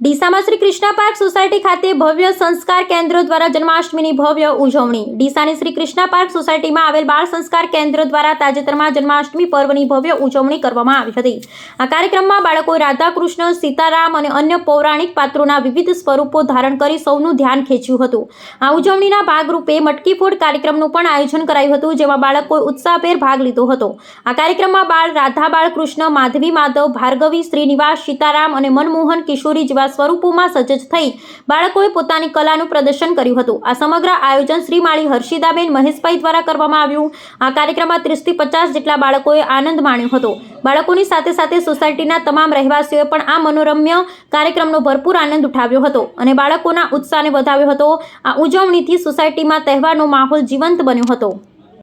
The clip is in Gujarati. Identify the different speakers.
Speaker 1: ડીસામાં શ્રી કૃષ્ણ પાર્ક સોસાયટી ખાતે ભવ્ય સંસ્કાર કેન્દ્ર દ્વારા જન્માષ્ટમીની ભવ્ય ઉજવણી. ડીસાની શ્રી કૃષ્ણ પાર્ક સોસાયટીમાં આવેલ બાળ સંસ્કાર કેન્દ્ર દ્વારા તાજેતરમાં જન્માષ્ટમી પર્વની ભવ્ય ઉજવણી કરવામાં આવી હતી. આ કાર્યક્રમમાં બાળકોએ રાધા કૃષ્ણ સીતારામ અને અન્ય પૌરાણિક પાત્રોના વિવિધ સ્વરૂપો ધારણ કરી સૌનું ધ્યાન ખેંચ્યું હતું. આ ઉજવણીના ભાગરૂપે મટકી ફૂડ કાર્યક્રમનું પણ આયોજન કરાયું હતું, જેમાં બાળકોએ ઉત્સાહભેર ભાગ લીધો હતો. આ કાર્યક્રમમાં બાળ રાધા બાળકૃષ્ણ માધવી માધવ, ભાર્ગવી, શ્રીનિવાસ, સીતારામ અને મનમોહન કિશોરી જેવા સ્વરૂપોમાં સજ્જ થઈ બાળકોએ પોતાની કલાનું પ્રદર્શન કર્યું હતું. આ સમગ્ર આયોજન શ્રી માળી હર્ષિદાબેન મહેશભાઈ દ્વારા કરવામાં આવ્યું. આ કાર્યક્રમમાં ત્રીસથી પચાસ જેટલા બાળકોએ આનંદ માણ્યો હતો. બાળકોની સાથે સાથે સોસાયટીના તમામ રહેવાસીઓએ પણ આ મનોરમ્ય કાર્યક્રમનો ભરપૂર આનંદ ઉઠાવ્યો હતો અને બાળકોના ઉત્સાહને વધાવ્યો હતો. આ ઉજવણીથી સોસાયટીમાં તહેવારનો માહોલ જીવંત બન્યો હતો.